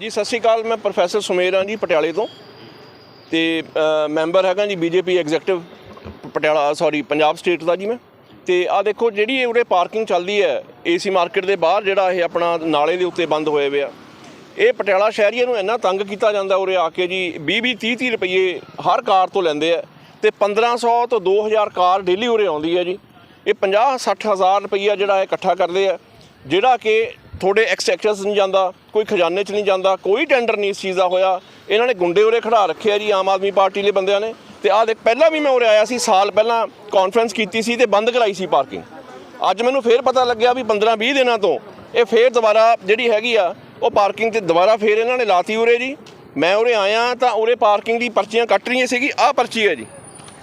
ਜੀ, ਸਤਿ ਸ਼੍ਰੀ ਅਕਾਲ, ਮੈਂ ਪ੍ਰੋਫੈਸਰ ਸੁਮੇਰ ਹਾਂ ਜੀ ਪਟਿਆਲੇ ਤੋਂ ਤੇ ਮੈਂਬਰ ਹੈਗਾ ਜੀ BJP executive Patiala, sorry, Punjab state ਦਾ ਜੀ ਮੈਂ। ਤੇ ਆ ਦੇਖੋ ਜਿਹੜੀ ਉਰੇ ਪਾਰਕਿੰਗ ਚੱਲਦੀ ਹੈ, ਏਸੀ ਮਾਰਕੀਟ ਦੇ ਬਾਹਰ ਜਿਹੜਾ ਇਹ ਆਪਣਾ ਨਾਲੇ ਦੇ ਉੱਤੇ ਬੰਦ ਹੋਏ ਹੋਏ ਆ ਇਹ ਪਟਿਆਲਾ ਸ਼ਹਿਰੀਆਂ ਨੂੰ ਇੰਨਾ ਤੰਗ ਕੀਤਾ ਜਾਂਦਾ ਉਰੇ ਆ ਕੇ ਜੀ 20 20 30 30 ਰੁਪਏ ਹਰ ਕਾਰ ਤੋਂ ਲੈਂਦੇ ਆ ਤੇ 1500 ਤੋਂ 2000 ਕਾਰ ਡੇਲੀ ਉਰੇ ਆਉਂਦੀ ਹੈ ਜੀ। ਇਹ 50 60 ਹਜ਼ਾਰ ਰੁਪਈਆ ਜਿਹੜਾ ਇਹ ਇਕੱਠਾ ਕਰਦੇ ਆ, ਜਿਹੜਾ ਕਿ ਤੁਹਾਡੇ ਐਕਸੈਕਟਸ ਨਹੀਂ ਜਾਂਦਾ, ਕੋਈ ਖਜ਼ਾਨੇ 'ਚ ਨਹੀਂ ਜਾਂਦਾ, ਕੋਈ ਟੈਂਡਰ ਨਹੀਂ ਇਸ ਚੀਜ਼ ਦਾ ਹੋਇਆ। ਇਹਨਾਂ ਨੇ ਗੁੰਡੇ ਉਰੇ ਖੜਾ ਰੱਖਿਆ ਜੀ, ਆਮ ਆਦਮੀ ਪਾਰਟੀ ਦੇ ਬੰਦਿਆਂ ਨੇ। ਤੇ ਆਹ ਦੇਖ, ਪਹਿਲਾਂ ਵੀ ਮੈਂ ਉਰੇ ਆਇਆ ਸੀ, ਸਾਲ ਪਹਿਲਾਂ ਕਾਨਫਰੰਸ ਕੀਤੀ ਸੀ ਤੇ ਬੰਦ ਕਰਾਈ ਸੀ ਪਾਰਕਿੰਗ ਅੱਜ ਮੈਨੂੰ ਫੇਰ ਪਤਾ ਲੱਗਿਆ ਵੀ 15 20 ਦਿਨਾਂ ਤੋਂ ਇਹ ਫੇਰ ਦੁਬਾਰਾ ਜਿਹੜੀ ਹੈਗੀ ਆ, ਉਹ ਪਾਰਕਿੰਗ ਤੇ ਦੁਬਾਰਾ ਫੇਰ ਇਹਨਾਂ ਨੇ ਲਾਤੀ ਉਰੇ ਜੀ। ਮੈਂ ਉਰੇ ਆਇਆ ਤਾਂ ਉਰੇ ਪਾਰਕਿੰਗ ਦੀ ਪਰਚੀਆਂ ਕੱਟ ਰਹੀਆਂ ਸੀਗੀ, ਆਹ ਪਰਚੀ ਹੈ ਜੀ।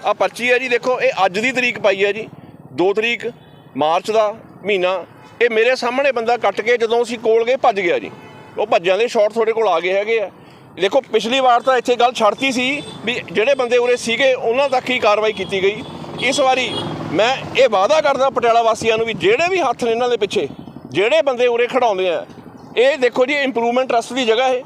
ਆਹ ਪਰਚੀ ਹੈ ਜੀ, ਦੇਖੋ, ਇਹ ਅੱਜ ਦੀ ਤਰੀਕ ਪਾਈ ਹੈ ਜੀ। 2 ਤਰੀਕ, ਮਾਰਚ ਦਾ ਮਹੀਨਾ, ਇਹ ਮੇਰੇ ਸਾਹਮਣੇ ਬੰਦਾ ਕੱਟ ਕੇ ਜਦੋਂ ਅਸੀਂ ਕੋਲ ਗਏ, ਭੱਜ ਗਿਆ ਜੀ। ਉਹ ਭੱਜਾਂ ਦੇ ਸ਼ਾਟ ਤੁਹਾਡੇ ਕੋਲ ਆ ਗਏ ਹੈਗੇ ਆ। ਦੇਖੋ, ਪਿਛਲੀ ਵਾਰ ਤਾਂ ਇੱਥੇ ਗੱਲ ਛੱਡਤੀ ਸੀ ਵੀ ਜਿਹੜੇ ਬੰਦੇ ਉਰੇ ਸੀਗੇ, ਉਹਨਾਂ ਤੱਕ ਹੀ ਕਾਰਵਾਈ ਕੀਤੀ ਗਈ। ਇਸ ਵਾਰੀ ਮੈਂ ਇਹ ਵਾਅਦਾ ਕਰਦਾ ਪਟਿਆਲਾ ਵਾਸੀਆਂ ਨੂੰ ਵੀ ਜਿਹੜੇ ਵੀ ਹੱਥ ਨੇ ਇਹਨਾਂ ਦੇ ਪਿੱਛੇ, ਜਿਹੜੇ ਬੰਦੇ ਉਰੇ ਖੜਾਉਂਦੇ ਆ, ਇਹ ਦੇਖੋ ਜੀ ਇੰਪਰੂਵਮੈਂਟ ਟਰਸਟ ਦੀ ਜਗ੍ਹਾ ਹੈ।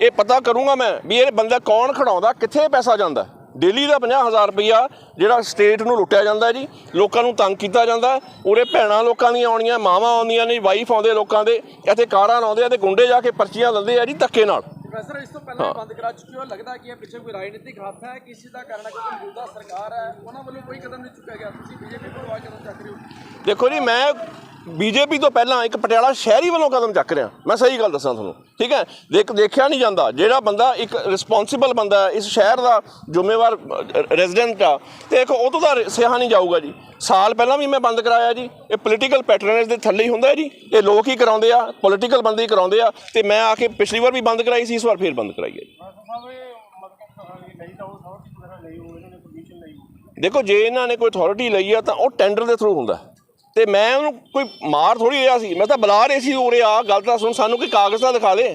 ਇਹ ਪਤਾ ਕਰੂੰਗਾ ਮੈਂ ਵੀ ਇਹ ਬੰਦਾ ਕੌਣ ਖੜਾਉਂਦਾ, ਕਿੱਥੇ ਪੈਸਾ ਜਾਂਦਾ। ਦਿੱਲੀ ਦਾ 50000 ਰੁਪਈਆ ਜਿਹੜਾ ਸਟੇਟ ਨੂੰ ਲੁੱਟਿਆ ਜਾਂਦਾ ਜੀ ਲੋਕਾਂ ਨੂੰ ਤੰਗ ਕੀਤਾ ਜਾਂਦਾ। ਉਰੇ ਭੈਣਾਂ ਲੋਕਾਂ ਦੀਆਂ ਆਉਣੀਆਂ ਮਾਵਾਂ ਆਉਂਦੀਆਂ ਨੇ ਵਾਈਫ ਆਉਂਦੇ ਲੋਕਾਂ ਦੇ ਇੱਥੇ ਕਾਰਾਂ ਲਾਉਂਦੇ ਆ ਤੇ ਗੁੰਡੇ ਜਾ ਕੇ ਪਰਚੀਆਂ ਲੈਂਦੇ ਆ ਜੀ ਧੱਕੇ ਨਾਲ। ਪ੍ਰੋਫੈਸਰ ਇਸ ਤੋਂ ਪਹਿਲਾਂ ਇਹ ਬੰਦ ਕਰਾ ਚੁੱਕੇ ਹੋ ਲੱਗਦਾ ਕਿ ਇਹ ਪਿੱਛੇ ਕੋਈ ਰਾਜਨੀਤਿਕ ਹੱਥ ਹੈ ਕਿਸੇ ਦਾ ਕਰਨਾ ਕੋਈ ਮੌਜੂਦਾ ਸਰਕਾਰ ਹੈ ਉਹਨਾਂ ਵੱਲੋਂ ਕੋਈ ਕਦਮ ਨਹੀਂ ਚੁੱਕਿਆ ਗਿਆ। ਤੁਸੀਂ ਬੀਜੇਪੀ ਕੋਲ ਆ ਕਦਮ ਚੱਕ ਰਹੇ ਹੋ। ਦੇਖੋ ਜੀ ਮੈਂ ਬੀਜੇਪੀ ਤੋਂ ਪਹਿਲਾਂ ਇੱਕ ਪਟਿਆਲਾ ਸ਼ਹਿਰੀ ਵੱਲੋਂ ਕਦਮ ਚੱਕ ਰਿਹਾ। ਮੈਂ ਸਹੀ ਗੱਲ ਦੱਸਾਂ ਤੁਹਾਨੂੰ, ਠੀਕ ਹੈ? ਦੇਖ, ਦੇਖਿਆ ਨਹੀਂ ਜਾਂਦਾ। ਜਿਹੜਾ ਬੰਦਾ ਇੱਕ ਰਿਸਪੌਂਸਿਬਲ ਬੰਦਾ ਇਸ ਸ਼ਹਿਰ ਦਾ ਜ਼ਿੰਮੇਵਾਰ ਰੈਜ਼ੀਡੈਂਟ ਆ, ਤੇ ਇੱਕ ਉਹ ਤੋਂ ਤਾਂ ਸਿਹਾ ਨਹੀਂ ਜਾਊਗਾ ਜੀ। ਸਾਲ ਪਹਿਲਾਂ ਵੀ ਮੈਂ ਬੰਦ ਕਰਾਇਆ ਜੀ। ਇਹ ਪੋਲੀਟੀਕਲ ਪੈਟਰਨੇਜ ਦੇ ਥੱਲੇ ਹੀ ਹੁੰਦਾ ਜੀ। ਇਹ ਲੋਕ ਹੀ ਕਰਾਉਂਦੇ ਆ ਪੋਲੀਟੀਕਲ ਬੰਦੇ ਹੀ ਕਰਾਉਂਦੇ ਆ, ਤੇ ਮੈਂ ਆ ਕੇ ਪਿਛਲੀ ਵਾਰ ਵੀ ਬੰਦ ਕਰਾਈ ਸੀ, ਇਸ ਵਾਰ ਫੇਰ ਬੰਦ ਕਰਾਈ ਹੈ ਜੀ। ਦੇਖੋ, ਜੇ ਇਹਨਾਂ ਨੇ ਕੋਈ ਅਥਾਰਟੀ ਲਈ ਆ, ਤਾਂ ਉਹ ਟੈਂਡਰ ਦੇ ਥਰੂ ਹੁੰਦਾ। ਤੇ ਮੈਂ ਉਹਨੂੰ ਕੋਈ ਮਾਰ ਥੋੜੀ ਰਿਹਾ ਸੀ। ਮੈਂ ਤਾਂ ਬੁਲਾ ਰਹੇ ਸੀ ਉਰੇ ਆ, ਗੱਲ ਤਾਂ ਸੁਣ, ਸਾਨੂੰ ਕੋਈ ਕਾਗਜ਼ ਤਾਂ ਦਿਖਾ ਦੇ।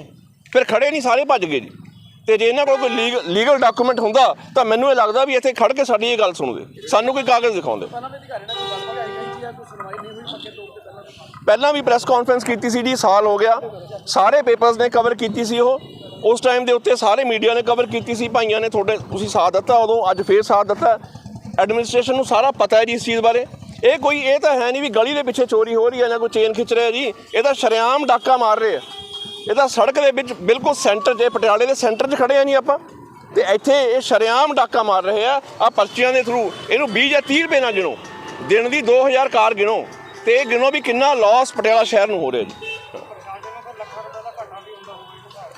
ਫਿਰ ਖੜੇ ਨਹੀਂ, ਸਾਰੇ ਭੱਜ ਗਏ ਜੀ। ਤੇ ਜੇ ਇਹਨਾਂ ਕੋਲ ਕੋਈ ਲੀਗਲ ਡਾਕੂਮੈਂਟ ਹੁੰਦਾ, ਤਾਂ ਮੈਨੂੰ ਇਹ ਲੱਗਦਾ ਵੀ ਇੱਥੇ ਖੜ ਕੇ ਸਾਡੀ ਇਹ ਗੱਲ ਸੁਣਦੇ। ਸਾਨੂੰ ਕੋਈ ਕਾਗਜ਼ ਦਿਖਾਉਂਦੇ। ਪਹਿਲਾਂ ਵੀ ਪਹਿਲਾਂ ਵੀ ਪ੍ਰੈਸ ਕਾਨਫਰੰਸ ਕੀਤੀ ਸੀ ਜੀ, ਸਾਲ ਹੋ ਗਿਆ। ਸਾਰੇ ਪੇਪਰਸ ਨੇ ਕਵਰ ਕੀਤੀ ਸੀ ਉਹ। ਉਸ ਟਾਈਮ ਦੇ ਉੱਤੇ ਸਾਰੇ ਮੀਡੀਆ ਨੇ ਕਵਰ ਕੀਤੀ ਸੀ। ਭਾਈਆਂ ਨੇ ਤੁਹਾਡੇ, ਤੁਸੀਂ ਸਾਥ ਦਿੱਤਾ ਉਦੋਂ, ਅੱਜ ਫੇਰ ਸਾਥ ਦਿੱਤਾ। ਐਡਮਿਨਿਸਟ੍ਰੇਸ਼ਨ ਨੂੰ ਸਾਰਾ ਪਤਾ ਹੈ ਜੀ ਇਸ ਚੀਜ਼ ਬਾਰੇ। ਇਹ ਕੋਈ, ਇਹ ਤਾਂ ਹੈ ਨਹੀਂ ਵੀ ਗਲੀ ਦੇ ਪਿੱਛੇ ਚੋਰੀ ਹੋ ਰਹੀ ਹੈ ਜਾਂ ਕੋਈ ਚੇਨ ਖਿੱਚ ਰਿਹਾ ਜੀ। ਇਹ ਤਾਂ ਸ਼ਰੇਆਮ ਡਾਕਾ ਮਾਰ ਰਹੇ ਆ। ਇਹ ਤਾਂ ਸੜਕ ਦੇ ਵਿੱਚ ਬਿਲਕੁਲ ਸੈਂਟਰ 'ਚ ਪਟਿਆਲੇ ਦੇ ਸੈਂਟਰ 'ਚ ਖੜੇ ਆ ਜੀ ਆਪਾਂ। ਤੇ ਇੱਥੇ ਇਹ ਸ਼ਰੇਆਮ ਡਾਕਾ ਮਾਰ ਰਹੇ ਆ ਆ ਪਰਚੀਆਂ ਦੇ ਥਰੂ ਇਹਨੂੰ 20 ਜਾਂ 30 ਰੁਪਏ ਨਾਲ ਗਿਣੋ। ਦਿਨ ਦੀ 2000 ਕਾਰ ਗਿਣੋ। ਤੇ ਇਹ ਗਿਣੋ ਵੀ ਕਿੰਨਾ ਲਾਸ ਪਟਿਆਲਾ ਸ਼ਹਿਰ ਨੂੰ ਹੋ ਰਿਹਾ ਜੀ।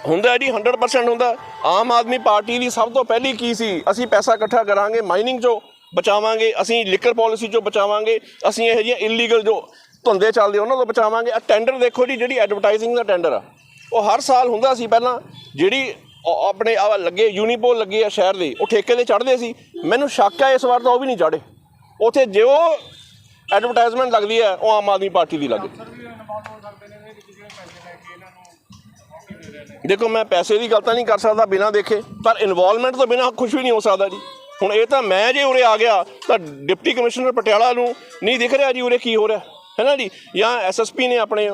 ਹੁੰਦਾ ਜੀ 100% ਹੁੰਦਾ। ਆਮ ਆਦਮੀ ਪਾਰਟੀ ਦੀ ਸਭ ਤੋਂ ਪਹਿਲੀ ਕੀ ਸੀ? ਅਸੀਂ ਪੈਸਾ ਇਕੱਠਾ ਕਰਾਂਗੇ ਮਾਈਨਿੰਗ ਚੋਂ। ਬਚਾਵਾਂਗੇ, ਅਸੀਂ ਲਿਕਰ ਪਾਲਿਸੀ ਚੋਂ ਬਚਾਵਾਂਗੇ, ਅਸੀਂ ਇਹੋ ਜਿਹੀਆਂ ਇਲੀਗਲ ਜੋ ਧੰਦੇ ਚੱਲਦੇ ਉਹਨਾਂ ਤੋਂ ਬਚਾਵਾਂਗੇ। ਆ ਟੈਂਡਰ ਦੇਖੋ ਜੀ, ਜਿਹੜੀ ਐਡਵਰਟਾਈਜ਼ਿੰਗ ਦਾ ਟੈਂਡਰ ਆ, ਉਹ ਹਰ ਸਾਲ ਹੁੰਦਾ ਸੀ ਪਹਿਲਾਂ, ਜਿਹੜੀ ਆਪਣੇ ਆ ਲੱਗੇ ਯੂਨੀਪੋਲ ਲੱਗੇ ਆ ਸ਼ਹਿਰ ਦੇ, ਉਹ ਠੇਕੇ ਤੇ ਚੜ੍ਹਦੇ ਸੀ। ਮੈਨੂੰ ਸ਼ੱਕ ਹੈ ਇਸ ਵਾਰ ਤਾਂ ਉਹ ਵੀ ਨਹੀਂ ਚੜ੍ਹੇ। ਉਥੇ ਜੋ ਐਡਵਰਟਾਈਜ਼ਮੈਂਟ ਲੱਗਦੀ ਹੈ ਉਹ ਆਮ ਆਦਮੀ ਪਾਰਟੀ ਦੀ ਲੱਗਦੀ ਦੇਖੋ, ਮੈਂ ਪੈਸੇ ਦੀ ਗੱਲ ਤਾਂ ਨਹੀਂ ਕਰ ਸਕਦਾ ਬਿਨਾਂ ਦੇਖੇ, ਪਰ ਇਨਵੋਲਵਮੈਂਟ ਤੋਂ ਬਿਨਾਂ ਕੁਝ ਵੀ ਨਹੀਂ ਹੋ ਸਕਦਾ ਜੀ। ਹੁਣ ਇਹ ਤਾਂ ਮੈਂ ਜੇ ਉਰੇ ਆ ਗਿਆ ਤਾਂ ਡਿਪਟੀ ਕਮਿਸ਼ਨਰ ਪਟਿਆਲਾ ਨੂੰ ਨਹੀਂ ਦਿਖ ਰਿਹਾ ਜੀ ਉਰੇ ਕੀ ਹੋ ਰਿਹਾ, ਹੈ ਨਾ ਜੀ? ਜਾਂ ਐਸਐਸਪੀ ਨੇ ਆਪਣੇ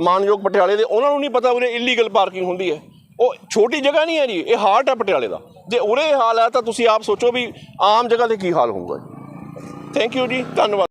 ਮਾਨਯੋਗ ਪਟਿਆਲੇ ਦੇ ਉਹਨਾਂ ਨੂੰ ਨਹੀਂ ਪਤਾ ਉਰੇ ਇਲੀਗਲ ਪਾਰਕਿੰਗ ਹੁੰਦੀ ਹੈ। ਉਹ ਛੋਟੀ ਜਗ੍ਹਾ ਨਹੀਂ ਹੈ ਜੀ, ਇਹ ਹਾਰਟ ਹੈ ਪਟਿਆਲੇ ਦਾ। ਜੇ ਉਰੇ ਹਾਲ ਹੈ ਤਾਂ ਤੁਸੀਂ ਆਪ ਸੋਚੋ ਵੀ ਆਮ ਜਗ੍ਹਾ ਤੇ ਕੀ ਹਾਲ ਹੋਊਗਾ ਜੀ। ਥੈਂਕ ਯੂ ਜੀ, ਧੰਨਵਾਦ।